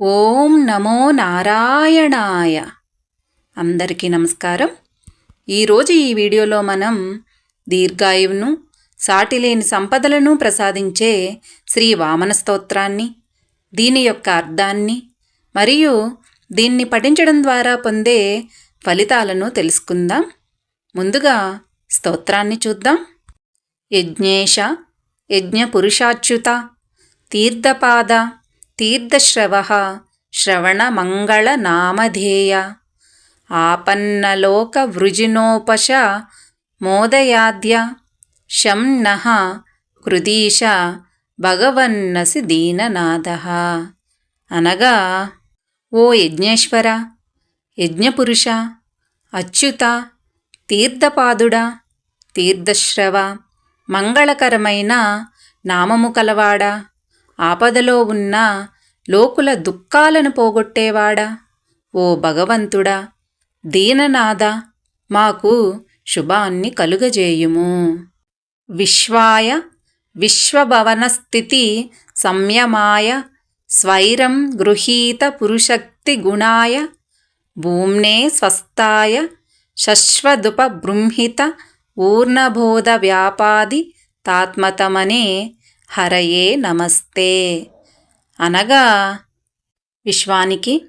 ఓం నమో నారాయణాయ. అందరికీ నమస్కారం. ఈరోజు ఈ వీడియోలో మనం దీర్ఘాయువును సాటిలేని సంపదలను ప్రసాదించే శ్రీ వామన స్తోత్రాన్ని దీని యొక్క అర్థాన్ని మరియు దీన్ని పఠించడం ద్వారా పొందే ఫలితాలను తెలుసుకుందాం. ముందుగా స్తోత్రాన్ని చూద్దాం. యజ్ఞేశ యజ్ఞపురుషాచ్యుత తీర్థపాద తీర్థశ్రవ శ్రవణమంగళనామధేయ. ఆపన్నలోకవృజినోపశ మోదయాద్య. శం నః కృదీశ భగవన్నసి దీననాథ. అనగా ఓ యజ్ఞేశ్వర యజ్ఞపురుష అచ్యుత తీర్థపాదుడా తీర్థశ్రవ మంగళకరమైన నామము కలవాడా. ఆపదలో ఉన్న లోకుల దుఃఖాలను పోగొట్టేవాడా? ఓ భగవంతుడా దీననాథ మాకు శుభాన్ని కలుగజేయుము. విశ్వాయ విశ్వభవనస్థితి సంయమాయ స్వైరం గృహీత పురుషక్తి గుణాయ భూమ్నే స్వస్థాయ శశ్వదుపబృంహిత ఊర్ణబోధ వ్యాపాది తాత్మతమనే హరయే నమస్తే. అనగా విశ్వానికి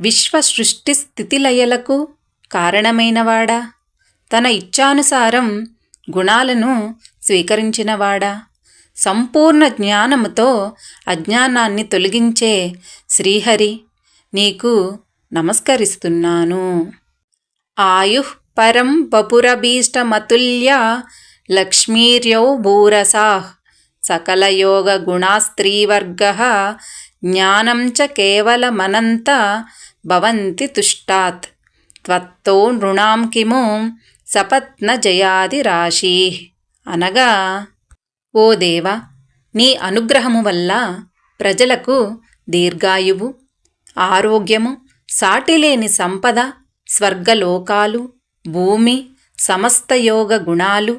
విశ్వ సృష్టి స్థితిలయలకు కారణమైనవాడా? తన ఇచ్ఛానుసారం గుణాలను స్వీకరించినవాడా? సంపూర్ణ జ్ఞానముతో అజ్ఞానాన్ని తొలగించే శ్రీహరి నీకు నమస్కరిస్తున్నాను. ఆయు పరం బపురభీష్టమతుల్య లక్ష్మీర్యౌ భూరసాహ్ सकलयोगगुणास्त्रीवर्गः ज्ञानं च केवलमनन्त भवन्ति तुष्टात् త్వత్తో నృణాం కిము సపత్న జయాదిరాశి అనగా ఓ దేవ నీ అనుగ్రహము వల్ల ప్రజలకు దీర్ఘాయువు ఆరోగ్యము సాటిలేని సంపద స్వర్గలోకాలు భూమి సమస్త యోగ గుణాలు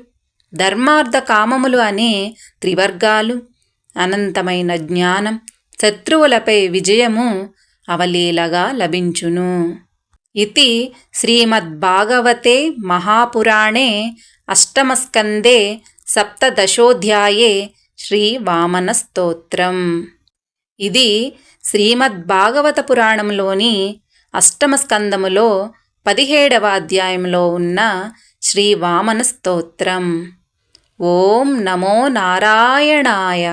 ధర్మార్థ కామములు అనే త్రివర్గాలు అనంతమైన జ్ఞానం శత్రువులపై విజయము అవలీలగా లభించును. ఇది శ్రీమద్భాగవతే మహాపురాణే అష్టమస్కందే సప్తదశోధ్యాయే శ్రీవామనస్తోత్రం. ఇది శ్రీమద్భాగవత పురాణంలోని అష్టమస్కందములో పదిహేడవ అధ్యాయంలో ఉన్న శ్రీవామన స్తోత్రం ఓం నమో నారాయణాయ.